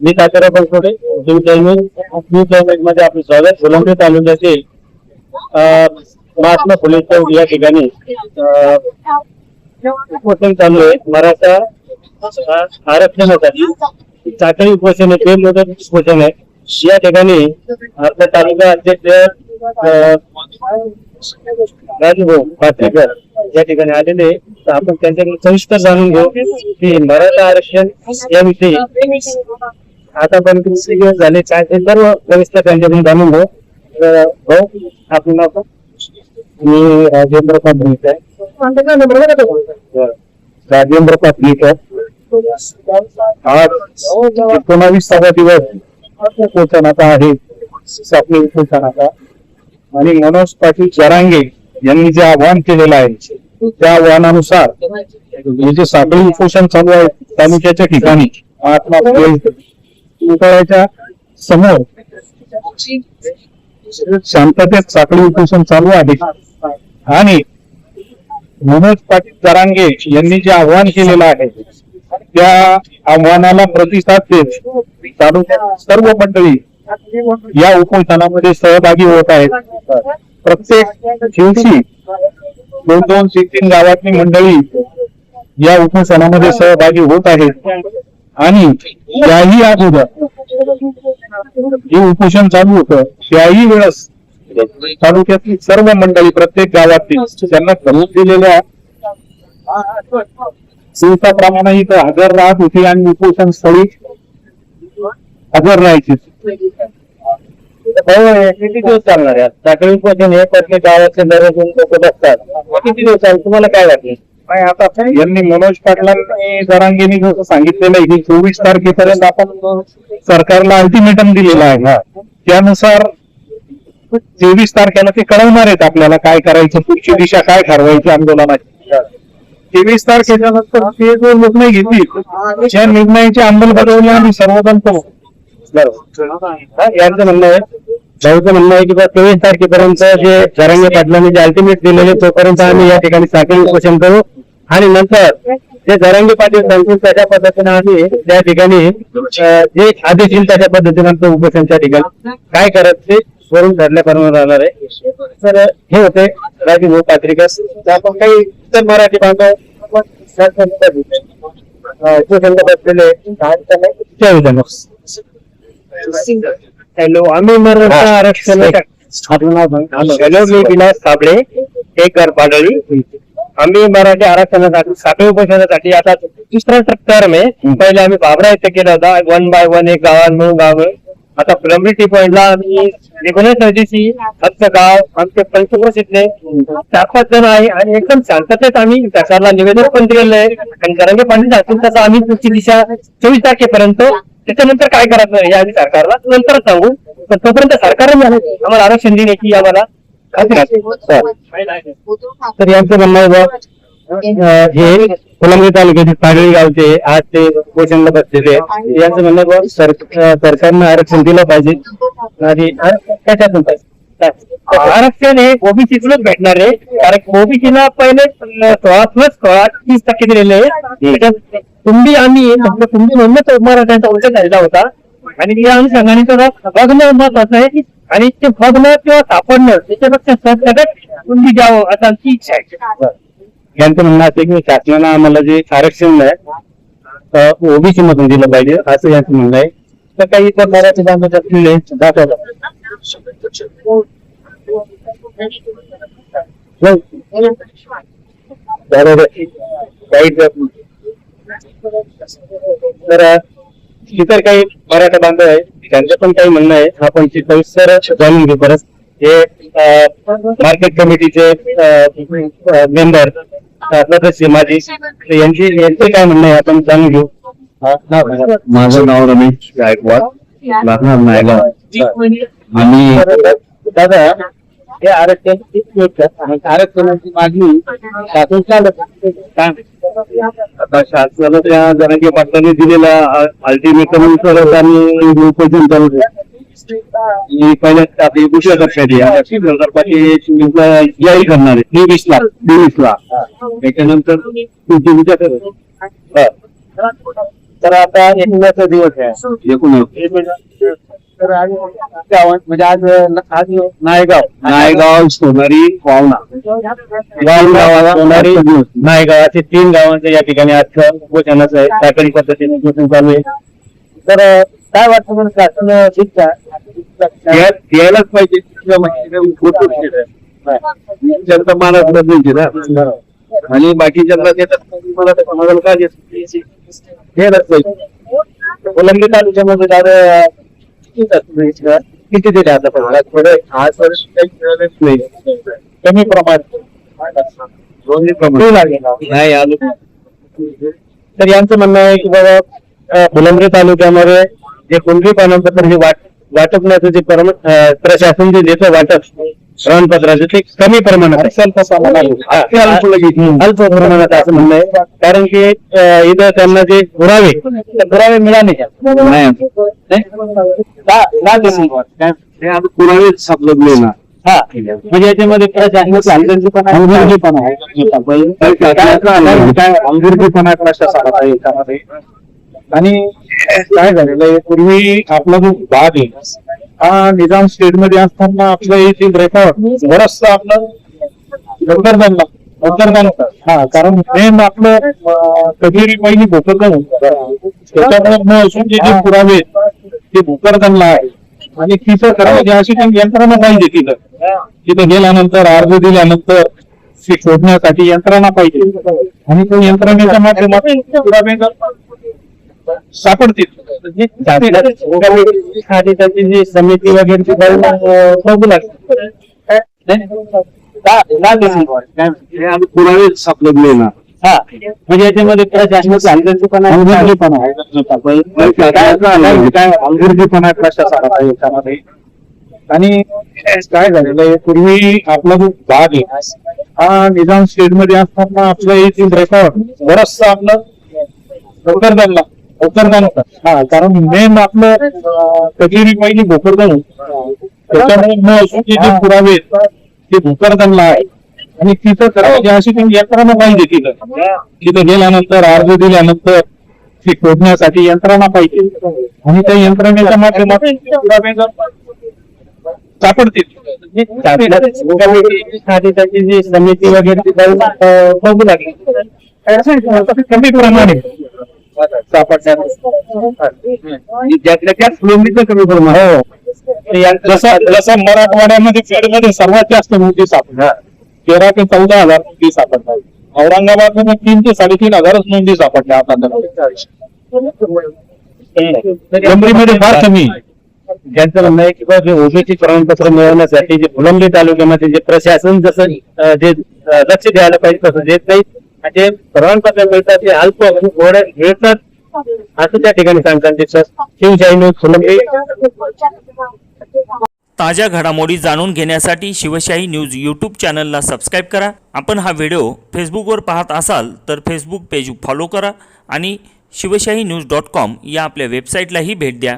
मी तात्यारा Bansode news टाइमिंगमध्ये आपलं स्वागत. फुलंबरी तालुक्यातील महात्मा फुले चौक या ठिकाणी उपोषण चालू आहे. मराठा आरक्षणासाठी चाकरी उपोषण आहे ते मोठं उपोषण आहे. या ठिकाणी आपल्या तालुका अध्यक्ष अं, राजूभाऊ पात्रेकर या ठिकाणी आलेले आपण त्यांच्याकडे सविस्तर जाणून घेऊ की मराठा आरक्षण याविषयी आतापर्यंत किती दिवस झाले काय ते सर्व व्यवस्था त्यांच्याकडून जाणून घेऊ. भाऊ आपलं नाव काय? मी राजेंद्र राजेंद्र आज एकोणावीसावा दिवस. उपोषणाचा आहे. सापली उपोषणाचा आणि मनोज पाटील चरांगे यांनी जे आवाहन केलेलं आहे त्या आव्हानानुसार हे जे साखळी उपोषण चालू आहे तालुक्याच्या ठिकाणी महात्मा फुले पुतळ्याच्या समोर शांततेत साखळी उपोषण चालू आहे. आणि मनोज पाटील जरांगे यांनी जे आव्हान केलेलं आहे त्या आव्हानाला प्रतिसाद देत तालुक्यात सर्व मंडळी या उपोषणामध्ये सहभागी होत आहेत. प्रत्येक दिवशी दोन दोन तीन तीन गावातली मंडळी या उपोषणामध्ये सहभागी होत आहेत. आणि याही अगोदर हे उपोषण चालू होतं त्याही वेळेस तालुक्यातली सर्व मंडळी प्रत्येक गावातील त्यांना करून दिलेल्या दिवसाप्रमाणे इथं हजर राहत होती आणि उपोषण स्थळी हजर राहायची. हो, किती दिवस चालणार आहे? साखळी उपोषण हे प्रत्येक गावाचे दररोज असतात बसतात. किती दिवस चालू? तुम्हाला काय वाटलं? नाही आता यांनी मनोज पाटलांनी जरांगेनी जसं सांगितलेलं आहे की चोवीस तारखेपर्यंत आपण सरकारला अल्टिमेटम दिलेला आहे त्यानुसार तेवीस तारखेला ते कळवणार आहेत आपल्याला काय करायचं पुढची दिशा काय ठरवायची आंदोलनाची. तेवीस तारखेच्या नंतर ते जो निर्णय घेतील त्या निर्णयाची अंमलबजावणी आम्ही सर्वजण करू. यांचं म्हणणं आहे. भाऊचं म्हणणं आहे की बा तेवीस तारखेपर्यंत जे जरांगे पाटलांनी जे अल्टिमेट दिलेले तोपर्यंत आम्ही या ठिकाणी साखळी उपोषण करू. आणि नंतर जे जरांगे पाटील सांगतील त्याच्या पद्धतीने आम्ही त्या ठिकाणी जे आदेश येईल त्याच्या पद्धतीने आमचं उपोषण त्या ठिकाणी काय करत ते वरून ठरल्याप्रमाणे राहणार आहे. तर हे होते राजू भाऊ पात्रिका तर आपण काही इतर मराठी बांधव उपोषण बसलेले हॅलो आम्ही मराठा आरक्षण हॅलो मी विलास साबळे एक घर पाडळी आम्ही मराठी आरक्षणासाठी साखळी उपोषणासाठी आता दुसरा टर्म आहे. पहिले आम्ही बाबरा इथे केला होता. वन बाय वन एक गावात मिळून गाव आता फुलंब्री टी पॉइंटला आम्ही एकोणीस नदीची हत्त गाव आमचे पंचक्रोश इथले चार पाच जण आहे आणि एकदम शांततेत आम्ही सरकारला निवेदन पण दिलेलं आहे. आणि जरांगे पाटील असतील तसं आम्ही पुढची दिशा चोवीस तारखेपर्यंत. त्याच्यानंतर काय करायचं हे आम्ही सरकारला नंतर सांगू. पण तोपर्यंत सरकारने आम्हाला आरक्षण देण्याची आम्हाला. तर यांचं म्हणणं आहे हे कोलंबी तालुक्यातील पाडळी गावचे आज ते पोषणला बसलेले यांचं म्हणणं आहे सरकारनं आरक्षण दिलं पाहिजे आणि आ- कशातून आरक्षण हे ओबीसीतूनच भेटणार आहे. कारण ओबीसीला पहिले सोळा प्लस सोळा तीस टक्के दिलेले आहे त्याच्यात आम्ही म्हणजे आपलं कुंडी मराठ्यांचा उल्लेख झालेला होता. आणि या अनुषंगाने तर बघणं महत्वाचं आहे की आणि ते बघणं किंवा सापडणं त्याच्यापेक्षा सगळ्यात कुंडी द्यावं असं आमची इच्छा आहे. यांचं म्हणणं असं की शासनानं आम्हाला जे आरक्षण आहे ओबीसी मधून दिलं पाहिजे असं यांचं म्हणणं आहे. तर काही इतर मराठी बांधव दाखवलं. बरोबर. काही तर इतर काही मराठा बांधव आहे त्यांचं पण काही म्हणणं आहे. आपण ती सविस्तर जाणून घेऊ परत. हे मार्केट कमिटीचे मेंबर सदस्य माझी यांची यांचे काय म्हणणं आहे आपण जाणून घेऊ. माझं नाव रमेश गायकवाड. नायगाव आम्ही दादा हे आरक्षण किती होतं? आणि आरक्षणाची मागणी शासन? आता शासनाला त्या जरांगे पाटलांनी दिलेला अल्टिमेटम आणि उपोषण चालू पहिल्या आपली दुसऱ्या टप्प्यात जाहीर करणार आहे. तेवीस ला तेवीस ला त्याच्यानंतर तुमची विचार. तर आता एकमेचा दिवस आहे. एकूण तर आज गावात म्हणजे आज आज नायगाव. नायगाव सोनारी गाव गावाला होणारी नायगाव असे तीन गावांचे या ठिकाणी आज उपोषणाचं आहे. साखळी पद्धतीने उपोषण चालू आहे. तर काय वाटतं बरं शासन शिक्षा द्या- द्यायलाच पाहिजे. जनता महाराज बदलायची ना. आणि बाकीच्यांना देतात मला कोणाला का देत द्यायलाच पाहिजे कोलंबी तालुक्यामध्ये दादा किती दिले आता पण थोडं आज वर्ष काही मिळालेच नाही. कमी प्रमाणात दोन्ही खूप लागेल. नाही आलो तर यांचं म्हणणं आहे की बाबा फुलंब्री तालुक्यामध्ये जे कुंडली पानपत्र हे वाट वाटपण्याचं जे प्रशासन जे देतं वाटप प्रमाणपत्राचं ते कमी प्रमाणात आहे. अल्प प्रमाणात. असं म्हणणं आहे. कारण की इथं त्यांना जे पुरावे ते पुरावे मिळाले? हे सापडत नाही ना. हा. म्हणजे याच्यामध्ये. अंगुरकीपणा आणि काय झालेलं आहे? पूर्वी आपला जो भाग आहे हा निजाम स्टेटमध्ये असताना आपलं येथील रेकॉर्ड बरस आपलं भोकरदन भोकरदन हा कारण मेन आपलं अं, पहिली भोकरदन त्याच्यामुळे न असून जे जे पुरावे ते भोकरदनला आहे. आणि तिथं करायची म्हणजे अशी काही यंत्रणा पाहिजे तिथं. तिथं गेल्यानंतर अर्ज दिल्यानंतर शोधण्यासाठी यंत्रणा पाहिजे. आणि त्या यंत्रणेच्या माध्यमातून पुरावे सापडतील. आधी त्याची जी समिती वगैरे बघू लागते. सापडत नाही ना. हा. म्हणजे याच्यामध्ये प्रशासनाचं आणि काय झालेलं आहे? पूर्वी आपला जो भाग आहे हा निजाम स्टेटमध्ये असताना आपलं येथील रेकॉर्ड बरचसा आपलं भोकरदनला भोकरदन होतं. हा कारण मेन आपलं अं, कधीरी पहिली भोकरदन. होतं. त्याच्यामुळे महसूलचे जे पुरावे ते भोकरदनला आहे. आणि तिथं करायची अशी काही यंत्रणा पाहिजे तिथं. तिथं गेल्यानंतर अर्ज दिल्यानंतर ते शोधण्यासाठी यंत्रणा पाहिजे. आणि त्या यंत्रणेच्या माध्यमातून पुरावे सापडतील. जी समिती वगैरे बघू लागली कमी प्रमाणे जसं जसं मराठवाड्यामध्ये फेडमध्ये सर्वात जास्त नोंदी सापडतात तेरा ते चौदा हजार नोंदी सापडतात औरंगाबादमध्ये तीन ते साडेतीन हजारच नोंदी सापडल्या आता मुंबईमध्ये फार कमी. आहे. ज्यांचं म्हणणं आहे की बा जे ओबीसी प्रमाणपत्र मिळवण्यासाठी जे फुलंब्री तालुक्यामध्ये जे प्रशासन जसं जे लक्ष द्यायला पाहिजे तसं देत नाही आणि जे प्रमाणपत्र मिळतात ते अल्प थोडे मिळतात. असं त्या ठिकाणी सांगतात शिवशाही न्यूज ताज्या घडामोडी जाणून घेण्यासाठी शिवशाही न्यूज यूट्यूब चॅनलला सबस्क्राईब करा. आपण हा व्हिडिओ फेसबुकवर पाहत असाल तर फेसबुक पेज फॉलो करा आणि शिवशाही न्यूज डॉट कॉम या आपल्या वेबसाईटलाही भेट द्या.